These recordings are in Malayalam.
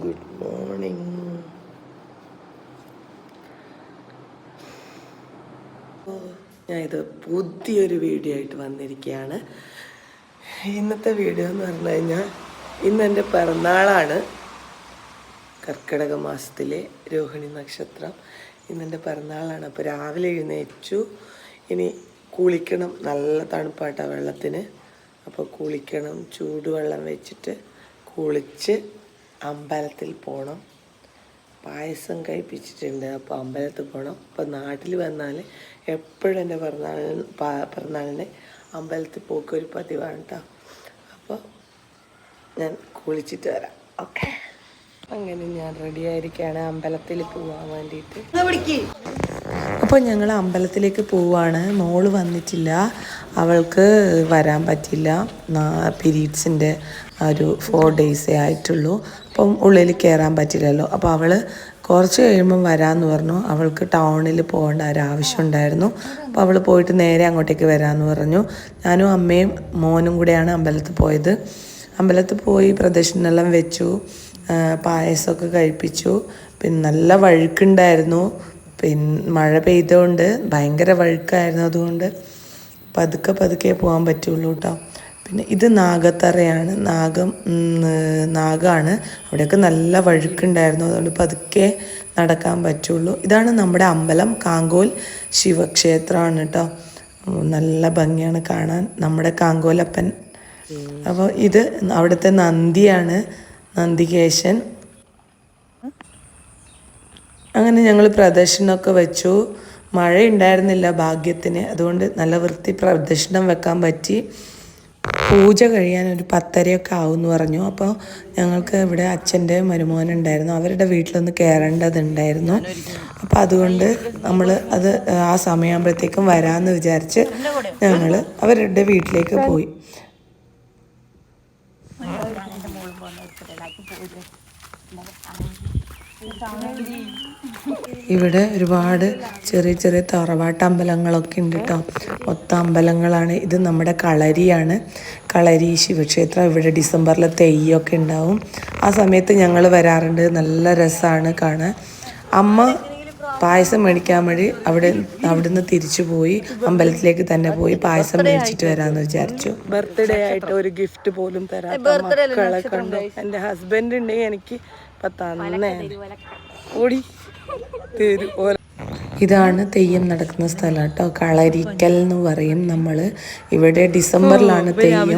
ഗുഡ് മോർണിംഗ് ഞാൻ ഇത് പുതിയൊരു വീഡിയോ ആയിട്ട് വന്നിരിക്കുകയാണ്. ഇന്നത്തെ വീഡിയോ എന്ന് പറഞ്ഞു കഴിഞ്ഞാൽ ഇന്ന് എന്റെ പിറന്നാളാണ്. കർക്കിടക മാസത്തിലെ രോഹിണി നക്ഷത്രം. ഇന്നെന്റെ പിറന്നാളാണ്. അപ്പോൾ രാവിലെ എഴുന്നേറ്റു. ഇനി കുളിക്കണം. നല്ല തണുപ്പാട്ടാണ് വെള്ളത്തിന്. അപ്പോൾ കുളിക്കണം. ചൂടുവെള്ളം വെച്ചിട്ട് കുളിച്ച് അമ്പലത്തിൽ പോകണം പായസം കഴിപ്പിച്ചിട്ടുണ്ട്. അപ്പോൾ അമ്പലത്തിൽ പോകണം അപ്പോൾ നാട്ടിൽ വന്നാൽ എപ്പോഴും എന്റെ പിറന്നാളിന് പിറന്നാളിന് അമ്പലത്തിൽ പോക്കൊരു പതിവാണ് കേട്ടോ അപ്പോൾ ഞാൻ കുളിച്ചിട്ട് വരാം. ഓക്കെ. അങ്ങനെ ഞാൻ റെഡി ആയിരിക്കുകയാണ് അമ്പലത്തിൽ പോകാൻ വേണ്ടിയിട്ട്. അപ്പോൾ ഞങ്ങൾ അമ്പലത്തിലേക്ക് പോവുകയാണ് മോൾ വന്നിട്ടില്ല. അവൾക്ക് വരാൻ പറ്റില്ല പീരീഡ്സിന്റെ ഒരു ഫോർ ഡേയ്സേ ആയിട്ടുള്ളൂ. അപ്പം ഉള്ളിൽ കയറാൻ പറ്റില്ലല്ലോ. അപ്പോൾ അവൾ കുറച്ച് കഴിയുമ്പം വരാമെന്ന് പറഞ്ഞു. അവൾക്ക് ടൗണിൽ പോകേണ്ട ഒരു ആവശ്യം ഉണ്ടായിരുന്നു. അപ്പോൾ അവൾ പോയിട്ട് നേരെ അങ്ങോട്ടേക്ക് വരാമെന്ന് പറഞ്ഞു. ഞാനും അമ്മയും മോനും കൂടെയാണ് അമ്പലത്തിൽ പോയത്. അമ്പലത്തിൽ പോയി പ്രദക്ഷിണെല്ലാം വെച്ചു. പായസമൊക്കെ കഴിപ്പിച്ചു. പിന്നെ നല്ല വഴുക്കുണ്ടായിരുന്നു. പിന്നെ മഴ പെയ്തുകൊണ്ട് ഭയങ്കര വഴുക്കായിരുന്നു അതുകൊണ്ട് പതുക്കെ പതുക്കെ പോകാൻ പറ്റുള്ളൂ കേട്ടോ പിന്നെ ഇത് നാഗത്തറയാണ്. നാഗം നാഗമാണ് നാഗാണ്. അവിടെയൊക്കെ നല്ല വഴുക്കുണ്ടായിരുന്നു. അതുകൊണ്ട് പതുക്കെ നടക്കാൻ പറ്റുള്ളൂ. ഇതാണ് നമ്മുടെ അമ്പലം. കാങ്കോൽ ശിവക്ഷേത്രമാണ് കേട്ടോ നല്ല ഭംഗിയാണ് കാണാൻ. നമ്മുടെ കാങ്കോലപ്പൻ. അപ്പോൾ ഇത് അവിടുത്തെ നന്ദിയാണ്. നന്ദികേശൻ. അങ്ങനെ ഞങ്ങൾ പ്രദർശനമൊക്കെ വെച്ചു. മഴ ഉണ്ടായിരുന്നില്ല ഭാഗ്യത്തിന്. അതുകൊണ്ട് നല്ല വൃത്തി പ്രദർശനം വെക്കാൻ പറ്റി. പൂജ കഴിയാൻ ഒരു പത്തരയൊക്കെ ആവുമെന്ന് പറഞ്ഞു. അപ്പോൾ ഞങ്ങൾക്ക് ഇവിടെ അച്ഛന്റെ മരുമോനുണ്ടായിരുന്നു. അവരുടെ വീട്ടിലൊന്ന് കയറേണ്ടതുണ്ടായിരുന്നു അപ്പോൾ അതുകൊണ്ട് നമ്മൾ അത് ആ സമയമാകുമ്പോഴത്തേക്കും വരാമെന്ന് വിചാരിച്ച് ഞങ്ങൾ അവരുടെ വീട്ടിലേക്ക് പോയി. ഇവിടെ ഒരുപാട് ചെറിയ ചെറിയ തറവാട്ട് അമ്പലങ്ങളൊക്കെ ഉണ്ട് കേട്ടോ മൊത്തം അമ്പലങ്ങളാണ്. ഇത് നമ്മുടെ കളരിയാണ്. കളരി ശിവക്ഷേത്രം. ഇവിടെ ഡിസംബറിൽ തെയ്യൊക്കെ ഉണ്ടാവും. ആ സമയത്ത് ഞങ്ങൾ വരാറുണ്ട്. നല്ല രസമാണ് കാണാൻ. അമ്മ പായസം മേടിക്കാൻ വേണ്ടി അവിടെ അവിടുന്ന് തിരിച്ചു പോയി. അമ്പലത്തിലേക്ക് തന്നെ പോയി പായസം മേടിച്ചിട്ട് വരാന്ന് വിചാരിച്ചു. ബർത്ത്ഡേ ആയിട്ട് ഒരു ഗിഫ്റ്റ് പോലും തരാം മക്കളെ കണ്ടു. എന്റെ ഹസ്ബൻഡ് ഉണ്ടെങ്കിൽ എനിക്ക് ഇപ്പൊ തന്നെ ഓടി. ഇതാണ് തെയ്യം നടക്കുന്ന സ്ഥലം കേട്ടോ. കളരിക്കൽ എന്ന് പറയും നമ്മൾ ഇവിടെ ഡിസംബറിലാണ് തെയ്യം.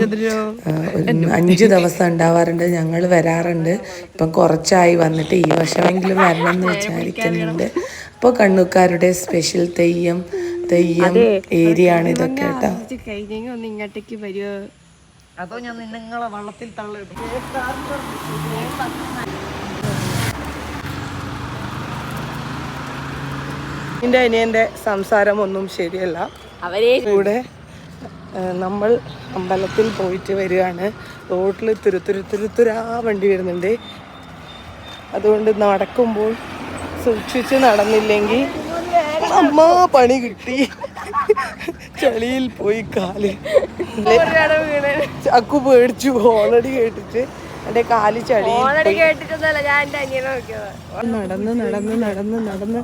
ഒരു അഞ്ച് ദിവസം ഉണ്ടാവാറുണ്ട്. ഞങ്ങൾ വരാറുണ്ട്. ഇപ്പം കുറച്ചായി വന്നിട്ട് ഈ വർഷമെങ്കിലും വരണം എന്ന് വിചാരിക്കുന്നുണ്ട്. അപ്പോൾ കണ്ണൂക്കാരുടെ സ്പെഷ്യൽ തെയ്യം തെയ്യം ഏരിയ ആണ് ഇതൊക്കെ കേട്ടോ. കഴിഞ്ഞെങ്കിൽ ഒന്ന് ഇങ്ങോട്ടേക്ക് വരുമോ അതോ ഞാൻ നിങ്ങളെ വള്ളത്തിൽ തള്ളിടും എന്റെ അനിയന്റെ സംസാരം ഒന്നും ശരിയല്ല. അവരെ കൂടെ നമ്മൾ അമ്പലത്തിൽ പോയിട്ട് വരികയാണ്. റോട്ടിൽ തുരുത്തുരു തുരുത്തുരാ വണ്ടി വരുന്നുണ്ട്. അതുകൊണ്ട് നടക്കുമ്പോൾ സൂക്ഷിച്ച് നടന്നില്ലെങ്കിൽ അമ്മ പണി കിട്ടി. ചളിയിൽ പോയി കാൽ. അക്കു പേടിച്ചു ഓൾറെഡി കേട്ടിട്ട്. കാൽ എന്റെ നടന്ന് നടന്ന് നടന്ന് നടന്ന്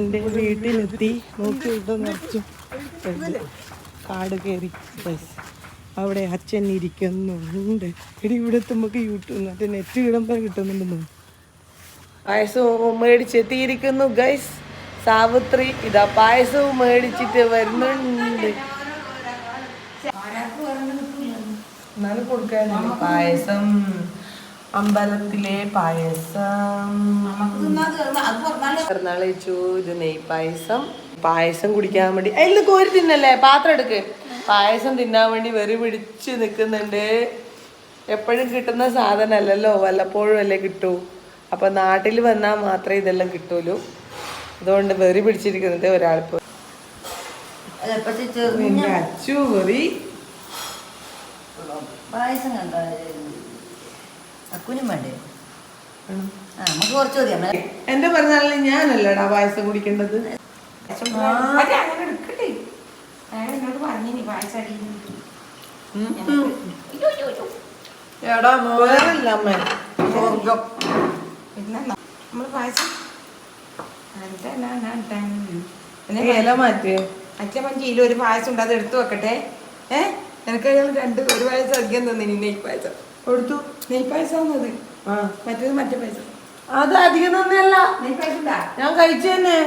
എന്റെ വീട്ടിലെത്തി. നോക്കി ഇവിടെ നിറച്ചു കാട് കയറി. ബസ് അവിടെ അച്ഛൻ ഇരിക്കുന്നുണ്ട്. ഇടി ഇവിടെ നമുക്ക് യൂട്യൂബ് മറ്റേ നെറ്റ് കിടുമ്പോൾ കിട്ടുന്നുണ്ടെന്ന്. പായസവും മേടിച്ചെത്തിയിരിക്കുന്നു ഗൈസ് സാവിത്രി ഇതാ പായസവും മേടിച്ചിട്ട് വരുന്നുണ്ട്. എന്നാലും കൊടുക്കാൻ പായസം അമ്പലത്തിലെ പായസം. പിറന്നാളിച്ചു ഇത് നെയ് പായസം. പായസം കുടിക്കാൻ വേണ്ടി. അതിൽ കോരി തിന്നല്ലേ? പാത്രം എടുക്ക്. പായസം തിന്നാൻ വേണ്ടി വെറി പിടിച്ച് നിൽക്കുന്നുണ്ട് എപ്പോഴും കിട്ടുന്ന സാധനമല്ലല്ലോ? വല്ലപ്പോഴും അല്ലേ കിട്ടൂ. അപ്പൊ നാട്ടിൽ വന്നാൽ മാത്രമേ ഇതെല്ലാം കിട്ടുള്ളൂ അതുകൊണ്ട് വെറി പിടിച്ചിരിക്കുന്നത് ഒരാളിപ്പോ. എന്റെ അച്ചു വെറി. പായസം കണ്ടോ അക്കുനും വേണ്ടേ? ആ നമുക്ക് കുറച്ച് മതി എന്റെ പറഞ്ഞാലും ഞാനല്ലടാ പായസം കുടിക്കേണ്ടത്? എടാ അമ്മ? സ്വർഗം നമ്മൾ പായസം. ഇല അച്ഛൻ ഒരു പായസം ഉണ്ട് അത് എടുത്തു വെക്കട്ടെ. ഏ? നിനക്ക് രണ്ട് ഒരു പായസം അധികം നിന്നെ ഈ പായസം. കൊടുത്തു. നെയ് പായസം അത്? മറ്റേത് മറ്റേ പൈസ അത് അധികം തന്നെയല്ല. ഞാൻ കഴിച്ചു തന്നെ.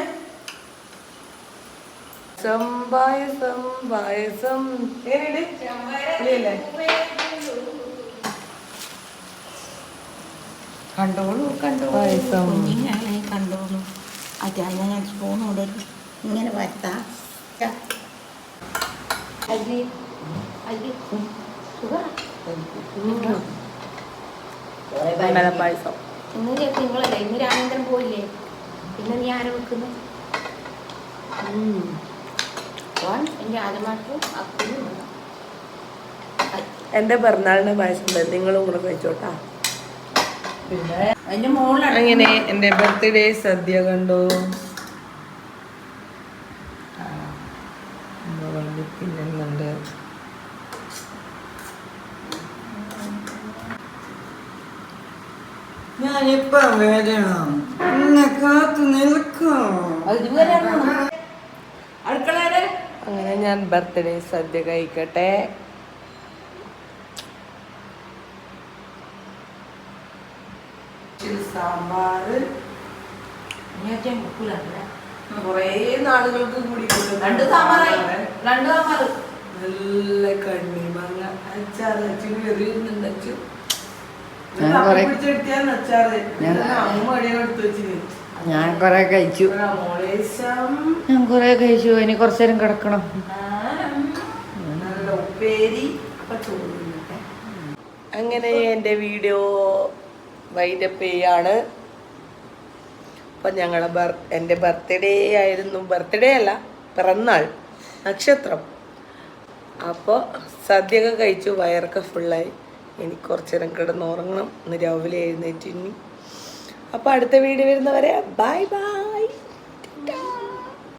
സംഭായസം പായസം? കണ്ടോളൂ പായസം. കുഞ്ഞിനാണെ കണ്ടോളൂ. അച്ഛാ ഞാൻ സ്പൂണോട് ഇങ്ങനെ വരുത്താ. അരി അരി ഷുഗർ നിങ്ങളല്ലേ ഇന്ന് രാമേന്ദ്രൻ പോയില്ലേ? പിന്നെ നീ ആരെ വെക്കുന്നു? എന്റെ ആദ്യമായിട്ട് എന്റെ പിറന്നാളിന്റെ പായസം ഉണ്ട്. നിങ്ങളും കൂടെ കഴിച്ചോട്ടാ. പിന്നെ അങ്ങനെ എന്റെ ബർത്ത്ഡേ സദ്യ കണ്ടു? ഉമ്മ ഞാനിപ്പോ വരണം. എന്നെ കാത്തു നിൽക്കും. അങ്ങനെ ഞാൻ ബർത്ത്ഡേ സദ്യ കഴിക്കട്ടെ. സാമ്പാറ്. കുറേ നാളുകൾക്ക് കൂടി രണ്ട് സാമ്പാറായി. രണ്ട് സാമ്പാറ്. നല്ല കണ്ണി മാങ്ങ അച്ചാറ് അച്ഛന് എറിയുന്നുണ്ട് അച്ഛൻ ഞാൻ കുറേ- ഞാൻ- അമ്മ അടിയാൻ എടുത്ത് വെച്ചിന്. ഞാൻ കുറെ കഴിച്ചു. ഞാൻ കുറെ കഴിച്ചു. ഇനി കുറച്ചു നേരം കിടക്കണം. അങ്ങനെ എന്റെ വീഡിയോ വൈൻഡപ്പ് ചെയ്യാണ്. അപ്പം ഞങ്ങളെ ബർ എന്റെ ബർത്ത്ഡേ ആയിരുന്നു. ബർത്ത്ഡേ അല്ല പിറന്നാൾ നക്ഷത്രം. അപ്പോൾ സദ്യയൊക്കെ കഴിച്ചു വയറൊക്കെ ഫുള്ളായി എനിക്ക് കുറച്ച് നേരം കിടന്ന് ഉറങ്ങണം ഇന്ന് രാവിലെ എഴുന്നേറ്റ് ഇനി അപ്പോൾ അടുത്ത വീഡിയോ വരുന്നവരെ ബൈ ബൈ